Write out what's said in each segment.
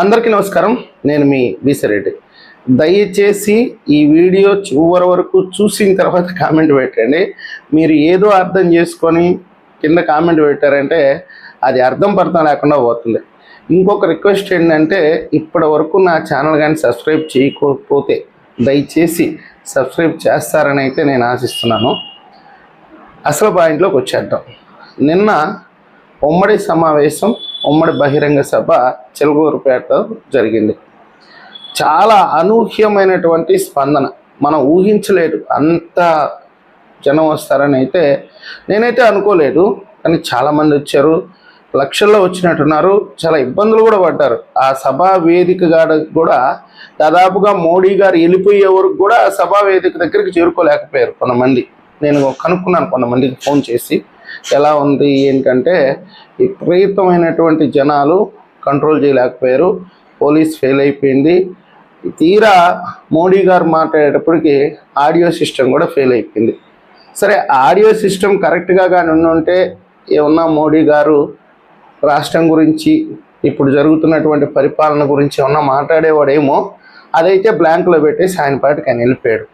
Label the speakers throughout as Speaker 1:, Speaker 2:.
Speaker 1: అందరికీ నమస్కారం. నేను మీ విసిరెడ్డి. దయచేసి ఈ వీడియో చివరి వరకు చూసిన తర్వాత కామెంట్ పెట్టండి. మీరు ఏదో అర్థం చేసుకొని కింద కామెంట్ పెట్టారంటే అది అర్థం పర్థం లేకుండా పోతుంది. ఇంకొక రిక్వెస్ట్ ఏంటంటే ఇప్పటి వరకు నా ఛానల్ కానీ సబ్స్క్రైబ్ చేయకపోతే దయచేసి సబ్స్క్రైబ్ చేస్తారని అయితే నేను ఆశిస్తున్నాను. అసలు పాయింట్లోకి వచ్చేద్దాం. నిన్న ఉమ్మడి సమావేశం ఉమ్మడి బహిరంగ సభ చెలుగూరుపేటలో జరిగింది. చాలా అనూహ్యమైనటువంటి స్పందన. మనం ఊహించలేదు అంత జనం వస్తారని అయితే నేనైతే అనుకోలేదు. కానీ చాలామంది వచ్చారు. లక్షల్లో వచ్చినట్టున్నారు. చాలా ఇబ్బందులు కూడా పడ్డారు. ఆ సభా వేదిక కూడా దాదాపుగా మోడీ గారు వెళ్ళిపోయే వరకు కూడా ఆ సభా వేదిక దగ్గరికి చేరుకోలేకపోయారు కొంతమంది. నేను కనుక్కున్నాను కొంతమందికి ఫోన్ చేసి. ఎలా ఉంది ఏంటంటే విపరీతమైనటువంటి జనాలు కంట్రోల్ చేయలేకపోయారు. పోలీస్ ఫెయిల్ అయిపోయింది. తీరా మోడీ గారు మాట్లాడేటప్పటికి ఆడియో సిస్టమ్ కూడా ఫెయిల్ అయిపోయింది. సరే ఆడియో సిస్టమ్ కరెక్ట్గా కానీ ఉంటే ఏమన్నా మోడీ గారు రాష్ట్రం గురించి ఇప్పుడు జరుగుతున్నటువంటి పరిపాలన గురించి ఏమన్నా మాట్లాడేవాడేమో అదైతే బ్లాంక్లో పెట్టేసి ఆయన పాటికి ఆయన వెళ్ళిపోయాడు.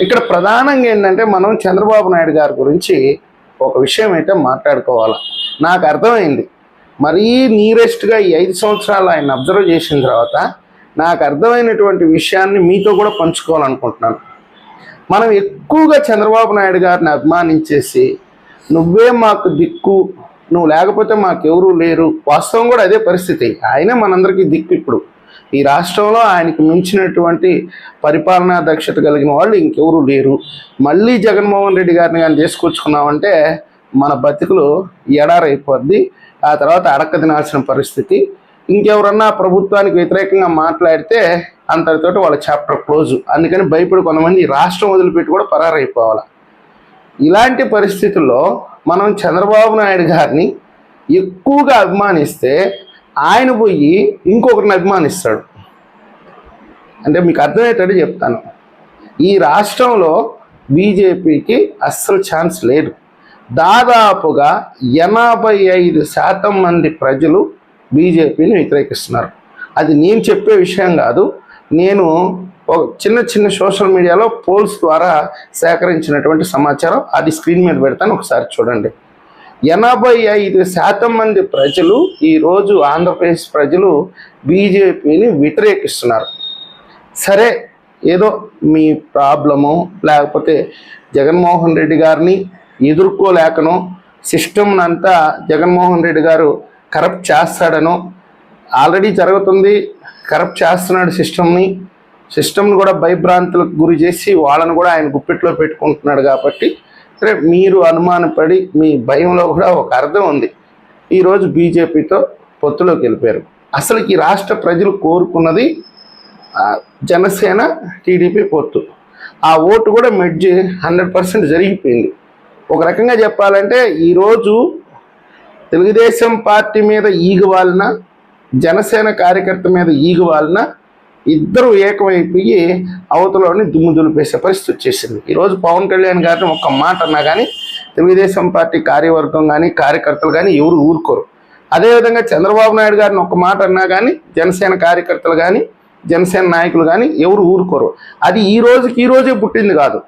Speaker 1: ఇక్కడ ప్రధానంగా ఏంటంటే మనం చంద్రబాబు నాయుడు గారి గురించి ఒక విషయం అయితే మాట్లాడుకోవాలి? నాకు అర్థమైంది. మరీ నీరెస్ట్గా ఈ ఐదు సంవత్సరాలు ఆయన అబ్జర్వ్ చేసిన తర్వాత నాకు అర్థమైనటువంటి విషయాన్ని మీతో కూడా పంచుకోవాలనుకుంటున్నాను. మనం ఎక్కువగా చంద్రబాబు నాయుడు గారిని అభిమానించేసి నువ్వే మాకు దిక్కు నువ్వు లేకపోతే మాకెవరూ లేరు. వాస్తవం కూడా అదే పరిస్థితి. ఆయనే మనందరికీ దిక్కు ఇప్పుడు. ఈ రాష్ట్రంలో ఆయనకు మించినటువంటి పరిపాలనా దక్షత కలిగిన వాళ్ళు ఇంకెవరూ లేరు. మళ్ళీ జగన్మోహన్ రెడ్డి గారిని కానీ తీసుకొచ్చుకున్నామంటే మన బతుకులు ఎడారైపోద్ది. ఆ తర్వాత అడక్క తినాల్సిన పరిస్థితి. ఇంకెవరన్నా ప్రభుత్వానికి వ్యతిరేకంగా మాట్లాడితే అంతటితోటి వాళ్ళ చాప్టర్ క్లోజ్. అందుకని భయపడి కొంతమంది ఈ రాష్ట్రం వదిలిపెట్టి కూడా పరారైపోవాలి. ఇలాంటి పరిస్థితుల్లో మనం చంద్రబాబు నాయుడు గారిని ఎక్కువగా అభిమానిస్తే ఆయన పోయి ఇంకొకరిని అభిమానిస్తాడు. అంటే మీకు అర్థమయ్యేటట్టు చెప్తాను. ఈ రాష్ట్రంలో బీజేపీకి అస్సలు ఛాన్స్ లేదు. దాదాపుగా ఎనభై ఐదు శాతం మంది ప్రజలు బీజేపీని వ్యతిరేకిస్తున్నారు. అది నేను చెప్పే విషయం కాదు. నేను ఒక చిన్న చిన్న సోషల్ మీడియాలో పోల్స్ ద్వారా సేకరించినటువంటి సమాచారం అది స్క్రీన్ మీద పెడతాను. ఒకసారి చూడండి. ఎనభై ఐదు శాతం మంది ప్రజలు ఈరోజు ఆంధ్రప్రదేశ్ ప్రజలు బీజేపీని వ్యతిరేకిస్తున్నారు. సరే ఏదో మీ ప్రాబ్లము లేకపోతే జగన్మోహన్ రెడ్డి గారిని ఎదుర్కోలేకనో సిస్టమ్ అంతా జగన్మోహన్ రెడ్డి గారు కరప్ట్ చేస్తాడనో ఆల్రెడీ జరుగుతుంది కరప్ట్ చేస్తున్నాడు సిస్టమ్ని సిస్టమ్ని కూడా భయభ్రాంతులకు గురి చేసి వాళ్ళను కూడా ఆయన గుప్పిట్లో పెట్టుకుంటున్నాడు కాబట్టి మాత్రమే మీరు అనుమానపడి మీ భయంలో కూడా ఒక అర్థం ఉంది. ఈరోజు బీజేపీతో పొత్తులోకి వెళ్ళిపోయారు. అసలు ఈ రాష్ట్ర ప్రజలు కోరుకున్నది జనసేన టీడీపీ పొత్తు. ఆ ఓటు కూడా మెడ్జి హండ్రెడ్ పర్సెంట్ జరిగిపోయింది. ఒక రకంగా చెప్పాలంటే ఈరోజు తెలుగుదేశం పార్టీ మీద ఈగ వాలిన జనసేన కార్యకర్త మీద ఈగ వాలిన ఇద్దరు ఏకమైపోయి అవతలని దుమ్ము దులిపేసే పరిస్థితి వచ్చేసింది. ఈరోజు పవన్ కళ్యాణ్ గారిని ఒక్క మాట అన్నా కానీ తెలుగుదేశం పార్టీ కార్యవర్గం కానీ కార్యకర్తలు కానీ ఎవరు ఊరుకోరు. అదేవిధంగా చంద్రబాబు నాయుడు గారిని ఒక మాట అన్నా కానీ జనసేన కార్యకర్తలు కానీ జనసేన నాయకులు కానీ ఎవరు ఊరుకోరు. అది ఈ రోజుకి ఈ రోజే పుట్టింది కాదు.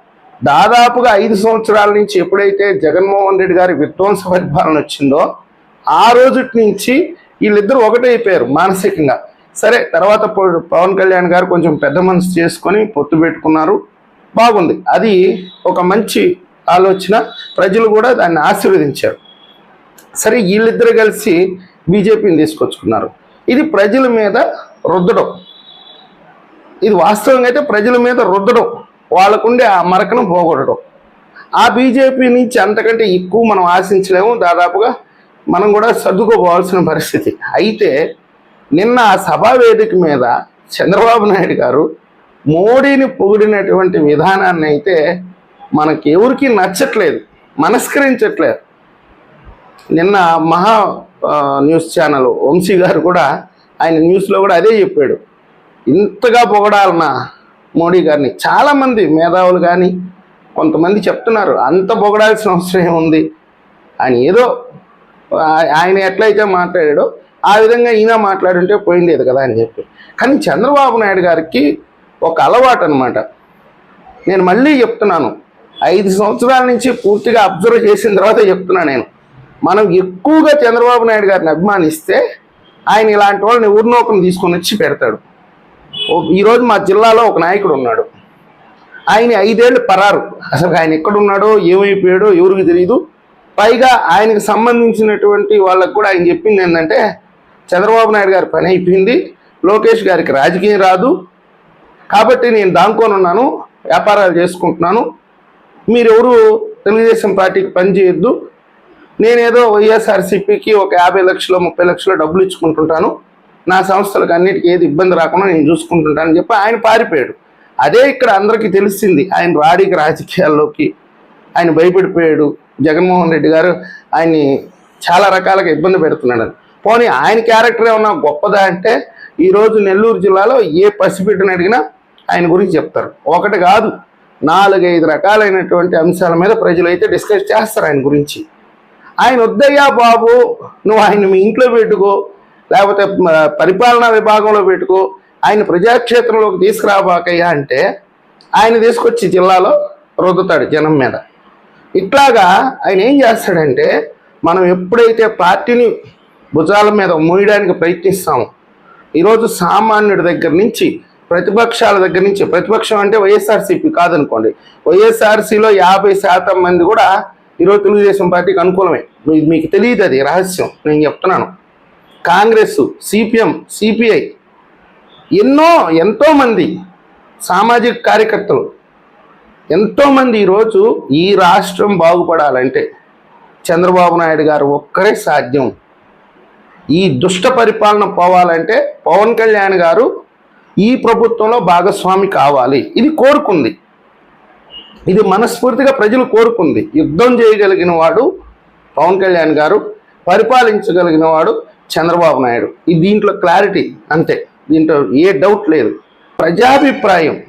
Speaker 1: దాదాపుగా ఐదు సంవత్సరాల నుంచి ఎప్పుడైతే జగన్మోహన్ రెడ్డి గారి విధ్వంస పరిపాలన వచ్చిందో ఆ రోజు నుంచి వీళ్ళిద్దరూ ఒకటైపోయారు మానసికంగా. సరే తర్వాత పవన్ కళ్యాణ్ గారు కొంచెం పెద్ద మనసు చేసుకొని పొత్తు పెట్టుకున్నారు. బాగుంది. అది ఒక మంచి ఆలోచన. ప్రజలు కూడా దాన్ని ఆశీర్వదించారు. సరే వీళ్ళిద్దరు కలిసి బీజేపీని తీసుకొచ్చుకున్నారు. ఇది ప్రజల మీద రుద్దడం. ఇది వాస్తవంగా అయితే ప్రజల మీద రుద్దడం. వాళ్ళకుండే ఆ మరకను పోగొట్టడం. ఆ బీజేపీ నుంచి అంతకంటే ఎక్కువ మనం ఆశించలేము. దాదాపుగా మనం కూడా సర్దుకోపోవాల్సిన పరిస్థితి. అయితే నిన్న ఆ సభా వేదిక మీద చంద్రబాబు నాయుడు గారు మోడీని పొగిడినటువంటి విధానాన్ని అయితే మనకి ఎవరికి నచ్చట్లేదు మనస్కరించట్లేదు. నిన్న మహా న్యూస్ ఛానల్ వంశీ గారు కూడా ఆయన న్యూస్లో కూడా అదే చెప్పాడు. ఇంతగా పొగడాలన్నా మోడీ గారిని చాలామంది మేధావులు కానీ కొంతమంది చెప్తున్నారు అంత పొగడాల్సిన అవసరం ఏముంది? ఆయన ఏదో ఆయన ఎట్లయితే మాట్లాడాడో ఆ విధంగా ఈయన మాట్లాడుంటే పోయిండేది కదా అని చెప్పి. కానీ చంద్రబాబు నాయుడు గారికి ఒక అలవాటు అనమాట నేను మళ్ళీ చెప్తున్నాను. ఐదు సంవత్సరాల నుంచి పూర్తిగా అబ్జర్వ్ చేసిన తర్వాత చెప్తున్నా నేను. మనం ఎక్కువగా చంద్రబాబు నాయుడు గారిని అభిమానిస్తే ఆయన ఇలాంటి వాళ్ళని ఊరినోకని తీసుకొని వచ్చి పెడతాడు. ఈరోజు మా జిల్లాలో ఒక నాయకుడు ఉన్నాడు. ఆయన ఐదేళ్ళు పరారు. అసలు ఆయన ఎక్కడున్నాడో ఏమైపోయాడో ఎవరికి తెలియదు పైగా ఆయనకు సంబంధించినటువంటి వాళ్ళకు కూడా ఆయన చెప్పింది ఏంటంటే చంద్రబాబు నాయుడు గారి పని అయిపోయింది. లోకేష్ గారికి రాజకీయం రాదు. కాబట్టి నేను దాంకొని ఉన్నాను వ్యాపారాలు చేసుకుంటున్నాను. మీరెవరు తెలుగుదేశం పార్టీకి పనిచేయొద్దు నేనేదో వైఎస్ఆర్సీపీకి ఒక యాభై లక్షలు ముప్పై లక్షలు డబ్బులు ఇచ్చుకుంటుంటాను. నా సంస్థలకు అన్నిటికీ ఏది ఇబ్బంది రాకుండా నేను చూసుకుంటుంటానని చెప్పి ఆయన పారిపోయాడు. అదే ఇక్కడ అందరికీ తెలిసింది. ఆయన రాడికి రాజకీయాల్లోకి ఆయన భయపడిపోయాడు. జగన్మోహన్ రెడ్డి గారు ఆయన్ని చాలా రకాలుగా ఇబ్బంది పెడుతున్నాడని. పోనీ ఆయన క్యారెక్టర్ ఏమన్నా గొప్పదా అంటే ఈరోజు నెల్లూరు జిల్లాలో ఏ పసిబిడ్డని అడిగినా ఆయన గురించి చెప్తారు. ఒకటి కాదు నాలుగైదు రకాలైనటువంటి అంశాల మీద ప్రజలు అయితే డిస్కస్ చేస్తారు ఆయన గురించి. ఆయన వద్దయ్యా బాబు నువ్వు ఆయన మీ ఇంట్లో పెట్టుకో లేకపోతే పరిపాలనా విభాగంలో పెట్టుకో ఆయన ప్రజాక్షేత్రంలోకి తీసుకురాబాకయ్యా అంటే ఆయన తీసుకొచ్చి జిల్లాలో రుద్దుతాడు జనం మీద. ఇట్లాగా ఆయన ఏం చేస్తాడంటే మనం ఎప్పుడైతే పార్టీని భుజాల మీద మోయడానికి ప్రయత్నిస్తాము. ఈరోజు సామాన్యుడి దగ్గర నుంచి ప్రతిపక్షాల దగ్గర నుంచి ప్రతిపక్షం అంటే వైఎస్ఆర్సీపీ కాదనుకోండి. వైఎస్ఆర్సీలో యాభై శాతం మంది కూడా ఈరోజు తెలుగుదేశం పార్టీకి అనుకూలమే. మీకు తెలియదు అది రహస్యం. నేను చెప్తున్నాను. కాంగ్రెస్ సిపిఎం సిపిఐ ఎన్నో ఎంతోమంది సామాజిక కార్యకర్తలు ఎంతోమంది ఈరోజు ఈ రాష్ట్రం బాగుపడాలంటే చంద్రబాబు నాయుడు గారు ఒక్కరే సాధ్యం. ఈ దుష్ట పరిపాలన పోవాలంటే పవన్ కళ్యాణ్ గారు ఈ ప్రభుత్వంలో భాగస్వామి కావాలి. ఇది కోరుకుంది. ఇది మనస్ఫూర్తిగా ప్రజలు కోరుకుంది. యుద్ధం చేయగలిగిన వాడు పవన్ కళ్యాణ్ గారు పరిపాలించగలిగిన వాడు చంద్రబాబు నాయుడు. ఇది దీంట్లో క్లారిటీ అంతే. దీంట్లో ఏ డౌట్ లేదు. ప్రజాభిప్రాయం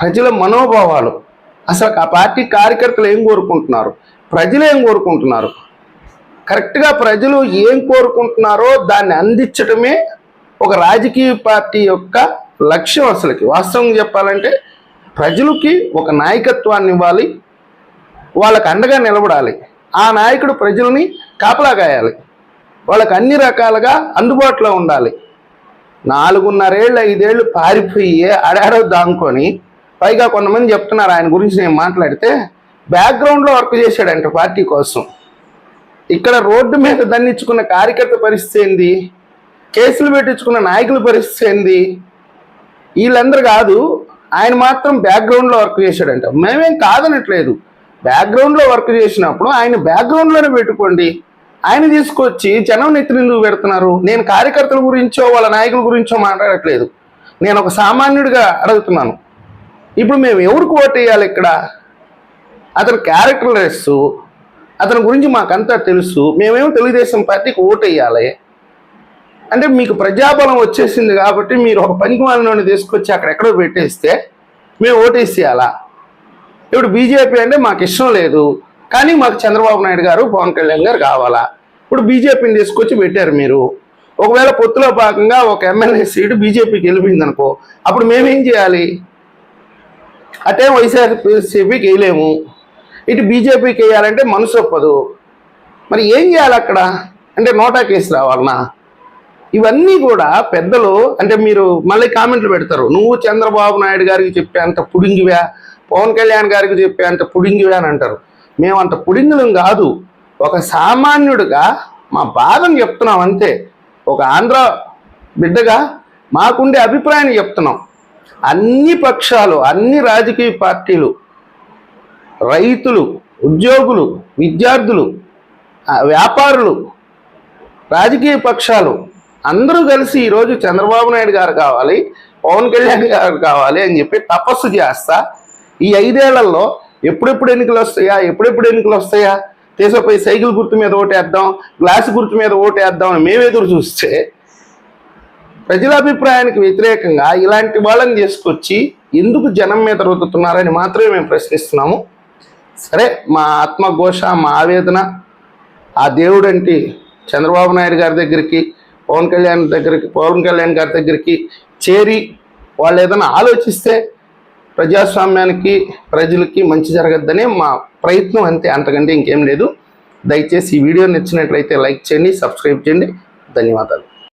Speaker 1: ప్రజల మనోభావాలు. అసలు ఆ పార్టీ కార్యకర్తలు ఏం కోరుకుంటున్నారు? ప్రజలు ఏం కోరుకుంటున్నారు? కరెక్ట్గా ప్రజలు ఏం కోరుకుంటున్నారో దాన్ని అందించడమే ఒక రాజకీయ పార్టీ యొక్క లక్ష్యం అసలుకి. వాస్తవంగా చెప్పాలంటే ప్రజలకి ఒక నాయకత్వాన్ని ఇవ్వాలి వాళ్ళకు అండగా నిలబడాలి. ఆ నాయకుడు ప్రజల్ని కాపలా కాయాలి వాళ్ళకి అన్ని రకాలుగా అందుబాటులో ఉండాలి. నాలుగున్నరేళ్ళు ఐదేళ్ళు పారిపోయి అడాడో దాంకొని పైగా కొంతమంది చెప్తున్నారు ఆయన గురించి నేను మాట్లాడితే బ్యాక్గ్రౌండ్లో వర్క్ చేశాడంట పార్టీ కోసం. ఇక్కడ రోడ్డు మీద దండించుకున్న కార్యకర్త పరిస్థితి ఏంది? కేసులు పెట్టించుకున్న నాయకుల పరిస్థితి ఏంది? వీళ్ళందరూ కాదు ఆయన మాత్రం బ్యాక్గ్రౌండ్లో వర్క్ చేశాడంట. మేమేం కాదనట్లేదు. బ్యాక్గ్రౌండ్లో వర్క్ చేసినప్పుడు ఆయన బ్యాక్గ్రౌండ్లోనే పెట్టుకోండి. ఆయన తీసుకొచ్చి జనం నెత్తిని ఎందుకు పెడుతున్నారు? నేను కార్యకర్తల గురించో వాళ్ళ నాయకుల గురించో మాట్లాడట్లేదు. నేను ఒక సామాన్యుడిగా అడుగుతున్నాను. ఇప్పుడు మేము ఎవరికి ఓటు వేయాలి ఇక్కడ? అతని క్యారెక్టర్ లెస్ అతని గురించి మాకంతా తెలుసు. మేమేమో తెలుగుదేశం పార్టీకి ఓటు వేయాలి అంటే మీకు ప్రజాబలం వచ్చేసింది కాబట్టి మీరు ఒక పనికి తీసుకొచ్చి అక్కడ ఎక్కడో పెట్టేస్తే మేము ఓటేసేయాలా? ఇప్పుడు బీజేపీ అంటే మాకు ఇష్టం లేదు. కానీ మాకు చంద్రబాబు నాయుడు గారు పవన్ కళ్యాణ్ గారు కావాలా? ఇప్పుడు బీజేపీని తీసుకొచ్చి పెట్టారు మీరు. ఒకవేళ పొత్తులో భాగంగా ఒక ఎమ్మెల్యే సీటు బీజేపీకి వెళ్ళిపోయింది అనుకో అప్పుడు మేమేం చేయాలి? అటే వైఎస్ఆర్సీపీకి వేయలేము. ఇటు బీజేపీకి వేయాలంటే మనసు ఒప్పదు. మరి ఏం చేయాలి అక్కడ? అంటే నోటా కేసు రావాలనా ఇవన్నీ కూడా పెద్దలు అంటే మీరు మళ్ళీ కామెంట్లు పెడతారు. నువ్వు చంద్రబాబు నాయుడు గారికి చెప్పే అంత పుడింగివా పవన్ కళ్యాణ్ గారికి చెప్పే అంత పుడింగివా అని అంటారు. మేము అంత పుడింగులం కాదు. ఒక సామాన్యుడిగా మా బాధను చెప్తున్నాం అంతే. ఒక ఆంధ్ర బిడ్డగా మాకుండే అభిప్రాయాన్ని చెప్తున్నాం. అన్ని పక్షాలు అన్ని రాజకీయ పార్టీలు రైతులు ఉద్యోగులు విద్యార్థులు వ్యాపారులు రాజకీయ పక్షాలు అందరూ కలిసి ఈరోజు చంద్రబాబు నాయుడు గారు కావాలి పవన్ కళ్యాణ్ గారు కావాలి అని చెప్పి తపస్సు చేస్తా. ఈ ఐదేళ్ళలో ఎప్పుడెప్పుడు ఎన్నికలు వస్తాయా ఎప్పుడెప్పుడు ఎన్నికలు వస్తాయా? దేశపై సైకిల్ గుర్తు మీద ఓటేద్దాం గ్లాస్ గుర్తు మీద ఓటేద్దాం అని మేము ఎదురు చూస్తే ప్రజల అభిప్రాయానికి వ్యతిరేకంగా ఇలాంటి వాళ్ళని తీసుకొచ్చి ఎందుకు జనం మీద రుద్దుతున్నారని మాత్రమే మేము ప్రశ్నిస్తున్నాము. సరే మా ఆత్మఘోష మా ఆవేదన ఆ దేవుడంటి చంద్రబాబు నాయుడు గారి దగ్గరికి పవన్ కళ్యాణ్ దగ్గరికి పవన్ కళ్యాణ్ గారి దగ్గరికి చేరి వాళ్ళు ఏదైనా ఆలోచిస్తే ప్రజాస్వామ్యానికి ప్రజలకి మంచి జరగద్దనే మా ప్రయత్నం అంతే. అంతకంటే ఇంకేం లేదు. దయచేసి ఈ వీడియో నచ్చినట్లయితే లైక్ చేయండి సబ్స్క్రైబ్ చేయండి. ధన్యవాదాలు.